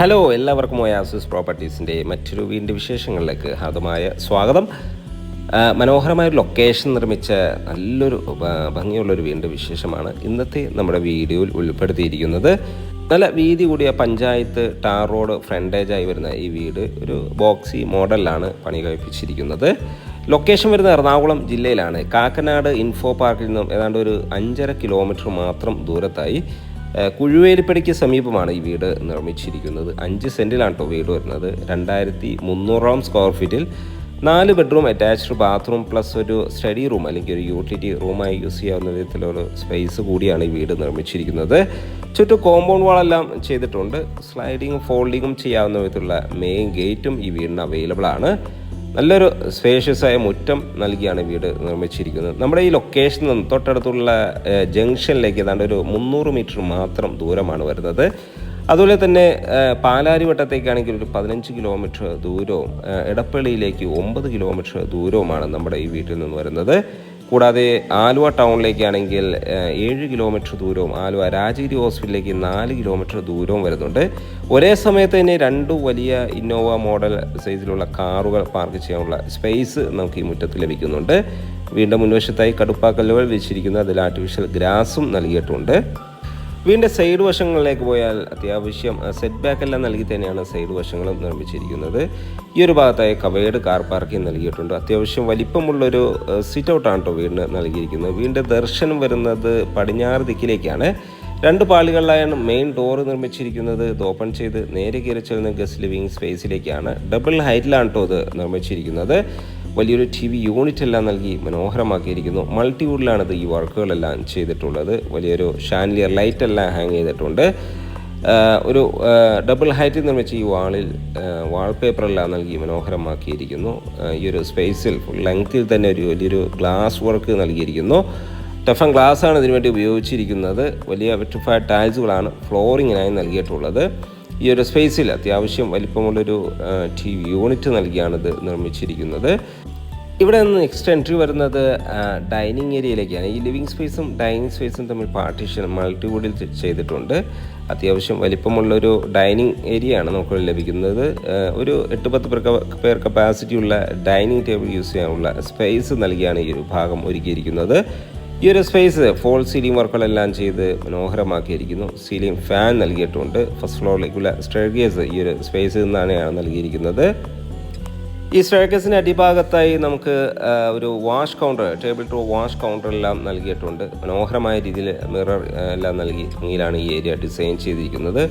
Hello എല്ലാവർക്കും oasis പ്രോപ്പർട്ടീസിന്റെ മറ്റൊരു വീടിന്റെ വിശേഷങ്ങളിലേക്ക് ഹാർദമായ സ്വാഗതം. മനോഹരമായ ലൊക്കേഷൻ നിർമ്മിച്ച നല്ലൊരു ഭംഗിയുള്ളൊരു വീടിന്റെ വിശേഷമാണ് ഇന്നത്തെ നമ്മുടെ വീഡിയോയിൽ ഉൾപ്പെടുത്തിയിരിക്കുന്നത്. നല്ല വീതി കൂടിയ പഞ്ചായത്ത് ടാർ റോഡ് ഫ്രണ്ടേജായി വരുന്ന ഈ വീട് ഒരു ബോക്സി മോഡലിലാണ് പണി കഴിപ്പിച്ചിരിക്കുന്നത്. ലൊക്കേഷൻ വരുന്നത് എറണാകുളം ജില്ലയിലാണ്. കാക്കനാട് ഇൻഫോ പാർക്കിൽ നിന്നും ഏതാണ്ട് ഒരു അഞ്ചര കിലോമീറ്റർ മാത്രം ദൂരത്തായി. കുഴുവേലിപ്പടിക്ക് സമീപമാണ് ഈ വീട് നിർമ്മിച്ചിരിക്കുന്നത്. അഞ്ച് സെന്റിലാണ് കേട്ടോ വീട് വരുന്നത്. രണ്ടായിരത്തി മുന്നൂറോളം സ്ക്വയർ ഫീറ്റിൽ നാല് ബെഡ്റൂം അറ്റാച്ച്ഡ് ബാത്റൂം പ്ലസ് ഒരു സ്റ്റഡി റൂം അല്ലെങ്കിൽ ഒരു യൂട്ടിലിറ്റി റൂമായി യൂസ് ചെയ്യാവുന്ന വിധത്തിലൊരു സ്പേസ് കൂടിയാണ് ഈ വീട് നിർമ്മിച്ചിരിക്കുന്നത്. ചുറ്റും കോമ്പൗണ്ട് വാളെല്ലാം ചെയ്തിട്ടുണ്ട്. സ്ലൈഡിങ്ങും ഫോൾഡിങ്ങും ചെയ്യാവുന്ന വിധത്തിലുള്ള മെയിൻ ഗേറ്റും ഈ വീടിന് അവൈലബിൾ ആണ്. നല്ലൊരു സ്പേഷ്യസായ മുറ്റം നൽകിയാണ് വീട് നിർമ്മിച്ചിരിക്കുന്നത്. നമ്മുടെ ഈ ലൊക്കേഷനിൽ നിന്ന് തൊട്ടടുത്തുള്ള ജംഗ്ഷനിലേക്ക് ഏതാണ്ട് ഒരു മുന്നൂറ് മീറ്റർ മാത്രം ദൂരമാണ് വരുന്നത്. അതുപോലെ തന്നെ പാലാരിവട്ടത്തേക്കാണെങ്കിൽ ഒരു പതിനഞ്ച് കിലോമീറ്റർ ദൂരവും എടപ്പള്ളിയിലേക്ക് ഒമ്പത് കിലോമീറ്റർ ദൂരവുമാണ് നമ്മുടെ ഈ വീട്ടിൽ നിന്ന് വരുന്നത്. കൂടാതെ ആലുവ ടൗണിലേക്കാണെങ്കിൽ ഏഴ് കിലോമീറ്റർ ദൂരവും ആലുവ രാജഗിരി ഹോസ്പിറ്റലിലേക്ക് നാല് കിലോമീറ്റർ ദൂരവും വരുന്നുണ്ട്. ഒരേ സമയത്ത് തന്നെ രണ്ട് വലിയ ഇന്നോവ മോഡൽ സൈസിലുള്ള കാറുകൾ പാർക്ക് ചെയ്യാനുള്ള സ്പേസ് നമുക്ക് ഈ മുറ്റത്ത് ലഭിക്കുന്നുണ്ട്. വീണ്ടും മുൻവശത്തായി കടുപ്പാക്കല്ലുകൾ വെച്ചിരിക്കുന്നു അതിൽ ആർട്ടിഫിഷ്യൽ ഗ്രാസും നൽകിയിട്ടുണ്ട്. വീണ്ടും സൈഡ് വശങ്ങളിലേക്ക് പോയാൽ അത്യാവശ്യം സെറ്റ് ബാക്ക് എല്ലാം നൽകി തന്നെയാണ് സൈഡ് വശങ്ങളും നിർമ്മിച്ചിരിക്കുന്നത്. ഈ ഒരു ഭാഗത്തായി കവേഡ് കാർ പാർക്കിംഗ് നൽകിയിട്ടുണ്ട്. അത്യാവശ്യം വലിപ്പമുള്ളൊരു സിറ്റ് ഔട്ടാണ് കേട്ടോ വീടിന് നൽകിയിരിക്കുന്നത്. വീടിന്റെ ദർശനം വരുന്നത് പടിഞ്ഞാറ് ദിക്കിലേക്കാണ്. രണ്ട് പാളികളിലായാണ് മെയിൻ ഡോർ നിർമ്മിച്ചിരിക്കുന്നത്. ഇത് ഓപ്പൺ ചെയ്ത് നേരെ കയറി ചെല്ലുന്ന ഗസ്റ്റ് ലിവിങ് സ്പേസിലേക്കാണ് ഡബിൾ ഹൈറ്റിലാണ് കേട്ടോ ഇത് നിർമ്മിച്ചിരിക്കുന്നത്. വലിയൊരു ടി വി യൂണിറ്റ് എല്ലാം നൽകി മനോഹരമാക്കിയിരിക്കുന്നു. മൾട്ടിവുഡിലാണ് ഇത് ഈ വർക്കുകളെല്ലാം ചെയ്തിട്ടുള്ളത്. വലിയൊരു ഷാൻലിയർ ലൈറ്റ് എല്ലാം ഹാങ് ചെയ്തിട്ടുണ്ട് ഒരു ഡബിൾ ഹൈറ്റിൽ നിർമ്മിച്ച ഈ വാളിൽ വാൾപേപ്പറെല്ലാം നൽകി മനോഹരമാക്കിയിരിക്കുന്നു. ഈ ഒരു സ്പേസിൽ ഫുൾ ലെങ്ത്തിൽ തന്നെ ഒരു വലിയൊരു ഗ്ലാസ് വർക്ക് നൽകിയിരിക്കുന്നു. ടഫൻ ഗ്ലാസ് ആണ് ഇതിനുവേണ്ടി ഉപയോഗിച്ചിരിക്കുന്നത്. വലിയ വെട്രിഫൈഡ് ടൈൽസുകളാണ് ഫ്ലോറിങ്ങിനായി നൽകിയിട്ടുള്ളത്. ഈ ഒരു സ്പേസിൽ അത്യാവശ്യം വലിപ്പമുള്ളൊരു ടി വി യൂണിറ്റ് നൽകിയാണ് ഇത് നിർമ്മിച്ചിരിക്കുന്നത്. ഇവിടെ നിന്ന് നെക്സ്റ്റ് എൻട്രി വരുന്നത് ഡൈനിങ് ഏരിയയിലേക്കാണ്. ഈ ലിവിങ് സ്പേസും ഡൈനിങ് സ്പേസും തമ്മിൽ പാർട്ടീഷൻ മൾട്ടിവുഡിൽ ചെയ്തിട്ടുണ്ട്. അത്യാവശ്യം വലിപ്പമുള്ളൊരു ഡൈനിങ് ഏരിയയാണ് നമുക്ക് ലഭിക്കുന്നത്. ഒരു എട്ട് പത്ത് പേർ പേർ കപ്പാസിറ്റി ഉള്ള ഡൈനിങ് ടേബിൾ യൂസ് ചെയ്യാനുള്ള സ്പേസ് നൽകിയാണ് ഈ ഒരു ഭാഗം ഒരുക്കിയിരിക്കുന്നത്. ഈ ഒരു സ്പേസ് ഫോൾ സീലിംഗ് വർക്കുകളെല്ലാം ചെയ്ത് മനോഹരമാക്കിയിരിക്കുന്നു. സീലിംഗ് ഫാൻ നൽകിയിട്ടുണ്ട്. ഫസ്റ്റ് ഫ്ലോറിലേക്കുള്ള സ്റ്റെയർഗേസ് ഈ ഒരു സ്പേസിൽ നിന്നാണ് നൽകിയിരിക്കുന്നത്. ഈ സ്റ്റേർക്കേസിന്റെ അടിഭാഗത്തായി നമുക്ക് ഒരു wash counter table to wash കൗണ്ടറെല്ലാം നൽകിയിട്ടുണ്ട്. മനോഹരമായ രീതിയിൽ മിറർ എല്ലാം നൽകി ഭംഗിയിലാണ് ഈ ഏരിയ ഡിസൈൻ ചെയ്തിരിക്കുന്നത്.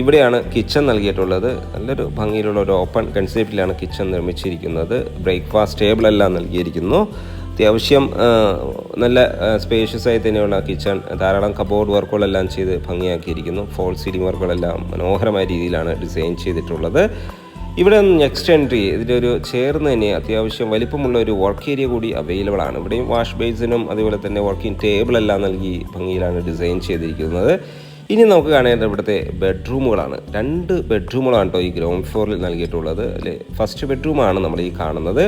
ഇവിടെയാണ് കിച്ചൺ നൽകിയിട്ടുള്ളത്. നല്ലൊരു ഭംഗിയിലുള്ള ഒരു ഓപ്പൺ കൺസെപ്റ്റിലാണ് കിച്ചൺ നിർമ്മിച്ചിരിക്കുന്നത്. ബ്രേക്ക്ഫാസ്റ്റ് ടേബിളെല്ലാം നൽകിയിരിക്കുന്നു. അത്യാവശ്യം നല്ല സ്പേഷ്യസ് ആയി തന്നെയുള്ള കിച്ചൺ ധാരാളം കബോർഡ് വർക്കുകളെല്ലാം ചെയ്ത് ഭംഗിയാക്കിയിരിക്കുന്നു. ഫോൾ സീലിംഗ് വർക്കുകളെല്ലാം മനോഹരമായ രീതിയിലാണ് ഡിസൈൻ ചെയ്തിട്ടുള്ളത്. ഇവിടെ നെക്സ്റ്റ് എൻട്രി ഇതിന്റെ ഒരു ചേർന്ന് തന്നെ അത്യാവശ്യം വലിപ്പമുള്ള ഒരു വർക്ക് ഏരിയ കൂടി അവൈലബിൾ ആണ്. ഇവിടെയും വാഷ് ബേസിനും അതുപോലെ തന്നെ വർക്കിംഗ് ടേബിൾ എല്ലാം നൽകി ഭംഗിയിലാണ് ഡിസൈൻ ചെയ്തിരിക്കുന്നത്. ഇനി നമുക്ക് കാണേണ്ട ഇവിടുത്തെ ബെഡ്റൂമുകളാണ് രണ്ട് ബെഡ്റൂമുകളാണ് കേട്ടോ ഈ ഗ്രൗണ്ട് ഫ്ലോറിൽ നൽകിയിട്ടുള്ളത്. അല്ലെ? ഫസ്റ്റ് ബെഡ്റൂമാണ് നമ്മൾ ഈ കാണുന്നത്.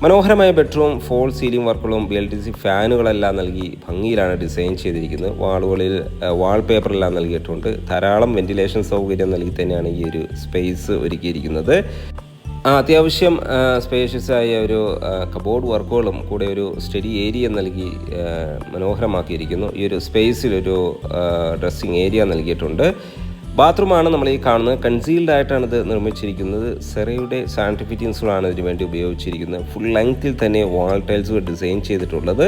മനോഹരമായ ബെഡ്റൂം ഫോൾ സീലിംഗ് വർക്കുകളും ബി എൽ ടി സി ഫാനുകളെല്ലാം നൽകി ഭംഗിയിലാണ് ഡിസൈൻ ചെയ്തിരിക്കുന്നത്. വാളുകളിൽ വാൾ പേപ്പറെല്ലാം നൽകിയിട്ടുണ്ട്. ധാരാളം വെന്റിലേഷൻ സൗകര്യം നൽകി തന്നെയാണ് ഈ ഒരു സ്പേസ് ഒരുക്കിയിരിക്കുന്നത്. അത്യാവശ്യം സ്പേഷ്യസ് ആയ ഒരു കബോർഡ് വർക്കുകളും കൂടെ ഒരു സ്റ്റഡി ഏരിയ നൽകി മനോഹരമാക്കിയിരിക്കുന്നു. ഈ ഒരു സ്പേസിൽ ഒരു ഡ്രസ്സിങ് ഏരിയ നൽകിയിട്ടുണ്ട്. ബാത്റൂമാണ് നമ്മൾ ഈ കാണുന്നത്. കൺസീൽഡ് ആയിട്ടാണ് ഇത് നിർമ്മിച്ചിരിക്കുന്നത്. സെറയുടെ സാനിറ്ററി ഫിറ്റിങ്സുകളാണ് ഇതിന് വേണ്ടി ഉപയോഗിച്ചിരിക്കുന്നത്. ഫുൾ ലെങ്ത്തിൽ തന്നെ വാൾ ടൈൽസ് ഡിസൈൻ ചെയ്തിട്ടുള്ളത്.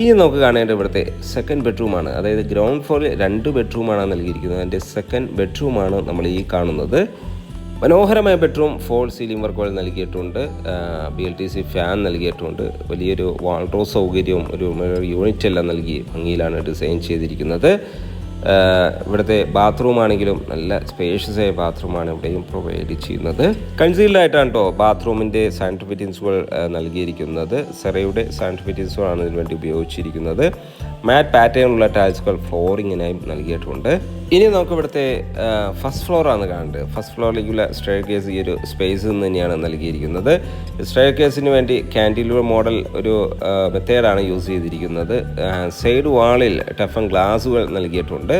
ഇനി നമുക്ക് കാണേണ്ട ഇവിടുത്തെ സെക്കൻഡ് ബെഡ്റൂമാണ് അതായത് ഗ്രൗണ്ട് ഫ്ലോറിൽ രണ്ട് ബെഡ്റൂമാണ് നൽകിയിരിക്കുന്നത്. അതിന്റെ സെക്കൻഡ് ബെഡ്റൂമാണ് നമ്മൾ ഈ കാണുന്നത്. മനോഹരമായ ബെഡ്റൂം ഫോൾ സീലിംഗ് വർക്കുകൾ നൽകിയിട്ടുണ്ട്. B L D C fan നൽകിയിട്ടുണ്ട്. വലിയൊരു വാൾഡ്രോ സൗകര്യവും ഒരു യൂണിറ്റ് എല്ലാം നൽകി ഭംഗിയിലാണ് ഡിസൈൻ ചെയ്തിരിക്കുന്നത്. ഇവിടുത്തെ ബാത്റൂം ആണെങ്കിലും നല്ല സ്പേഷ്യസ് ആയ ബാത്റൂമാണ് ഇവിടെയും പ്രൊവൈഡ് ചെയ്യുന്നത്. കൺസീൽഡ് ആയിട്ടാണ് കേട്ടോ ബാത്റൂമിന്റെ സാനിറ്ററി ഫിറ്റിങ്സുകൾ നൽകിയിരിക്കുന്നത്. സെറയുടെ സാനിറ്ററി ഫിറ്റിങ്സുകളാണ് ഇതിനു വേണ്ടി ഉപയോഗിച്ചിരിക്കുന്നത്. മാറ്റ് പാറ്റേണുള്ള ടൈൽസുകൾ ഫ്ലോറിങ്ങിനായും നൽകിയിട്ടുണ്ട്. ഇനി നമുക്ക് ഇവിടുത്തെ ഫസ്റ്റ് ഫ്ലോറാണ് കാണേണ്ടത്. ഫസ്റ്റ് ഫ്ലോറിലേക്കുള്ള സ്റ്റെയർ കേസ് ഈ ഒരു സ്പേസ് നിന്ന് തന്നെയാണ് നൽകിയിരിക്കുന്നത്. സ്റ്റെയർ കേസിന് വേണ്ടി കാൻഡിലൂർ മോഡൽ ഒരു മെത്തേഡാണ് യൂസ് ചെയ്തിരിക്കുന്നത്. സൈഡ് വാളിൽ ടഫൻ ഗ്ലാസുകൾ നൽകിയിട്ടുണ്ട്.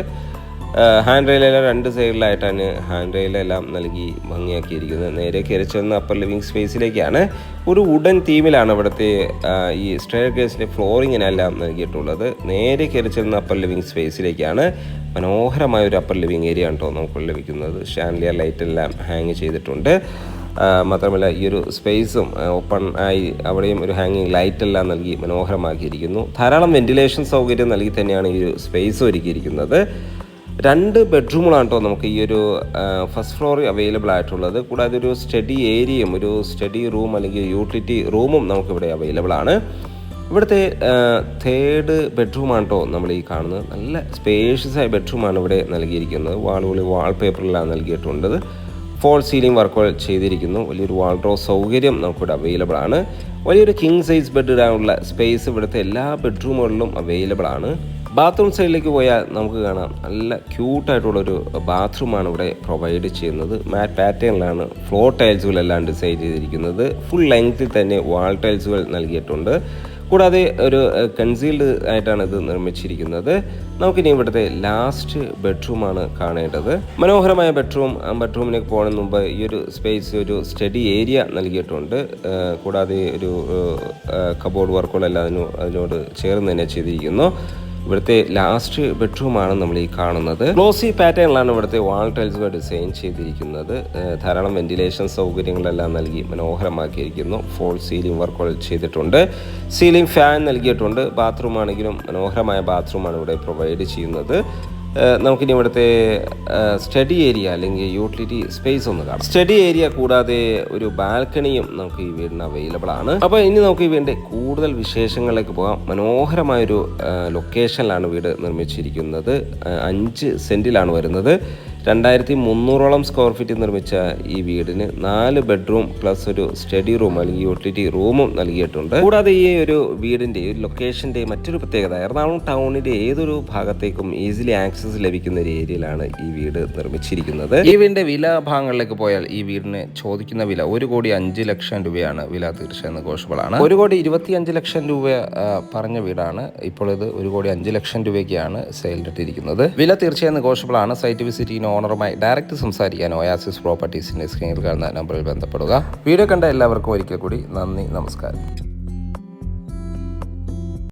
ഹാൻഡ് റെയിലെല്ലാം രണ്ട് സൈഡിലായിട്ടാണ് ഹാൻഡ് റെയിലെല്ലാം നൽകി ഭംഗിയാക്കിയിരിക്കുന്നത്. നേരെ കയറി അപ്പർ ലിവിങ് സ്പേസിലേക്കാണ് ഒരു വുഡൻ തീമിലാണ് ഇവിടുത്തെ ഈ സ്റ്റെയർ കേസിന്റെ ഫ്ലോറിങ്ങിനെല്ലാം നൽകിയിട്ടുള്ളത്. നേരെ കയറി അപ്പർ ലിവിങ് സ്പേസിലേക്കാണ് മനോഹരമായ ഒരു അപ്പർ ലിവിങ് ഏരിയ ആണ് നമുക്ക് ലഭിക്കുന്നത്. ഷാൻലിയർ ലൈറ്റ് എല്ലാം ഹാങ് ചെയ്തിട്ടുണ്ട്. മാത്രമല്ല ഈ ഒരു സ്പേസും ഓപ്പൺ ആയി അവിടെയും ഒരു ഹാങ്ങിങ് ലൈറ്റ് എല്ലാം നൽകി മനോഹരമാക്കിയിരിക്കുന്നു. ധാരാളം വെന്റിലേഷൻ സൗകര്യം നൽകി തന്നെയാണ് ഈ ഒരു സ്പേസ് ഒരുക്കിയിരിക്കുന്നത്. രണ്ട് ബെഡ്റൂമുകളാണ് കേട്ടോ നമുക്ക് ഈ ഒരു ഫസ്റ്റ് ഫ്ലോറിൽ അവൈലബിൾ ആയിട്ടുള്ളത്. കൂടാതെ ഒരു സ്റ്റഡി ഏരിയയും ഒരു സ്റ്റഡി റൂം അല്ലെങ്കിൽ യൂട്ടിലിറ്റി റൂമും നമുക്കിവിടെ അവൈലബിൾ ആണ്. ഇവിടുത്തെ തേർഡ് ബെഡ്റൂമാണ് കേട്ടോ നമ്മൾ ഈ കാണുന്നത്. നല്ല സ്പേഷ്യസ് ആയ ബെഡ്റൂമാണ് ഇവിടെ നൽകിയിരിക്കുന്നത്. വാളുകളിൽ വാൾ പേപ്പറിലാണ് നൽകിയിട്ടുള്ളത് ഫോൾ സീലിംഗ് വർക്കുകൾ ചെയ്തിരിക്കുന്നു. വലിയൊരു വാൾ വാൾഡ്രോ സൗകര്യം നമുക്കിവിടെ അവൈലബിൾ ആണ്. വലിയൊരു കിങ് സൈസ് ബെഡ് ഇടാനുള്ള സ്പേസ് ഇവിടുത്തെ എല്ലാ ബെഡ്റൂമുകളിലും അവൈലബിൾ ആണ്. ബാത്റൂം സൈഡിലേക്ക് പോയാൽ നമുക്ക് കാണാം. നല്ല ക്യൂട്ടായിട്ടുള്ളൊരു ബാത്റൂമാണ് ഇവിടെ പ്രൊവൈഡ് ചെയ്യുന്നത്. മാറ്റ് പാറ്റേണിലാണ് ഫ്ലോർ ടൈൽസുകളെല്ലാം ഡിസൈൻ ചെയ്തിരിക്കുന്നത്. ഫുൾ ലെങ്ത്തിൽ തന്നെ വാൾ ടൈൽസുകൾ നൽകിയിട്ടുണ്ട്. കൂടാതെ ഒരു കൺസീൽഡ് ആയിട്ടാണ് ഇത് നിർമ്മിച്ചിരിക്കുന്നത്. നമുക്കിനി ഇവിടുത്തെ ലാസ്റ്റ് ബെഡ്റൂമാണ് കാണേണ്ടത്. മനോഹരമായ ബെഡ്റൂം ബെഡ്റൂമിലേക്ക് പോകുന്നതിന് മുമ്പ് ഈ ഒരു സ്പേസ് ഒരു സ്റ്റഡി ഏരിയ നൽകിയിട്ടുണ്ട്. കൂടാതെ ഒരു കബോർഡ് വർക്കുകളെല്ലാം അതിനു അതിനോട് ചേർന്ന് തന്നെ ചെയ്തിരിക്കുന്നു. ഇവിടുത്തെ ലാസ്റ്റ് ബെഡ്റൂമാണ് നമ്മൾ ഈ കാണുന്നത്. ഗ്ലോസി പാറ്റേണിലാണ് ഇവിടുത്തെ വാൾ ടൈൽസുകൾ ഡിസൈൻ ചെയ്തിരിക്കുന്നത്. ധാരാളം വെന്റിലേഷൻ സൗകര്യങ്ങളെല്ലാം നൽകി മനോഹരമാക്കിയിരിക്കുന്നു. ഫോൾ സീലിംഗ് വർക്കുകൾ ചെയ്തിട്ടുണ്ട്. സീലിംഗ് ഫാൻ നൽകിയിട്ടുണ്ട്. ബാത്റൂം ആണെങ്കിലും മനോഹരമായ ബാത്റൂമാണ് ഇവിടെ പ്രൊവൈഡ് ചെയ്യുന്നത്. നമുക്കിനി ഇവിടുത്തെ സ്റ്റഡി ഏരിയ അല്ലെങ്കിൽ യൂട്ടിലിറ്റി സ്പേസ് ഒന്ന് കാണാം. സ്റ്റഡി ഏരിയ കൂടാതെ ഒരു ബാൽക്കണിയും നമുക്ക് ഈ വീടിന് അവൈലബിൾ ആണ്. അപ്പോൾ ഇനി നമുക്ക് ഈ വീടിന്റെ കൂടുതൽ വിശേഷങ്ങളിലേക്ക് പോകാം. മനോഹരമായൊരു ലൊക്കേഷനിലാണ് വീട് നിർമ്മിച്ചിരിക്കുന്നത്. അഞ്ച് സെന്റിലാണ് വരുന്നത്. രണ്ടായിരത്തി മുന്നൂറോളം സ്ക്വയർ ഫീറ്റ് നിർമ്മിച്ച ഈ വീടിന് നാല് ബെഡ്റൂം പ്ലസ് ഒരു സ്റ്റഡി റൂം അല്ലെങ്കിൽ യൂട്ടിലിറ്റി റൂമും നൽകിയിട്ടുണ്ട്. കൂടാതെ ഈ ഒരു വീടിന്റെ ഒരു ലൊക്കേഷന്റെ മറ്റൊരു പ്രത്യേകത എറണാകുളം ടൗണിന്റെ ഏതൊരു ഭാഗത്തേക്കും ഈസിലി ആക്സസ് ലഭിക്കുന്ന ഒരു ഏരിയയിലാണ് ഈ വീട് നിർമ്മിച്ചിരിക്കുന്നത്. ഈ വീടിന്റെ വില ഭാഗങ്ങളിലേക്ക് പോയാൽ ഈ വീടിന് ചോദിക്കുന്ന വില ഒരു കോടി അഞ്ച് ലക്ഷം രൂപയാണ്. വില തീർച്ചയായും ആണ്. ഒരു കോടി ഇരുപത്തി അഞ്ച് ലക്ഷം രൂപ പറഞ്ഞ വീടാണ്. ഇപ്പോൾ ഇത് ഒരു കോടി അഞ്ച് ലക്ഷം രൂപയ്ക്കാണ് സെയിലിട്ടിരിക്കുന്നത് വില തീർച്ചയായും ആണ്. സൈറ്റ് വിസിറ്റ് ഓണറുമായി ഡയറക്റ്റ് സംസാരിക്കാൻ ഒയാസിസ് പ്രോപ്പർട്ടീസിന്റെ സ്ക്രീനിൽ കാണുന്ന നമ്പറിൽ ബന്ധപ്പെടുക. വീഡിയോ കണ്ട എല്ലാവർക്കും ഒരിക്കൽ കൂടി നന്ദി നമസ്കാരം.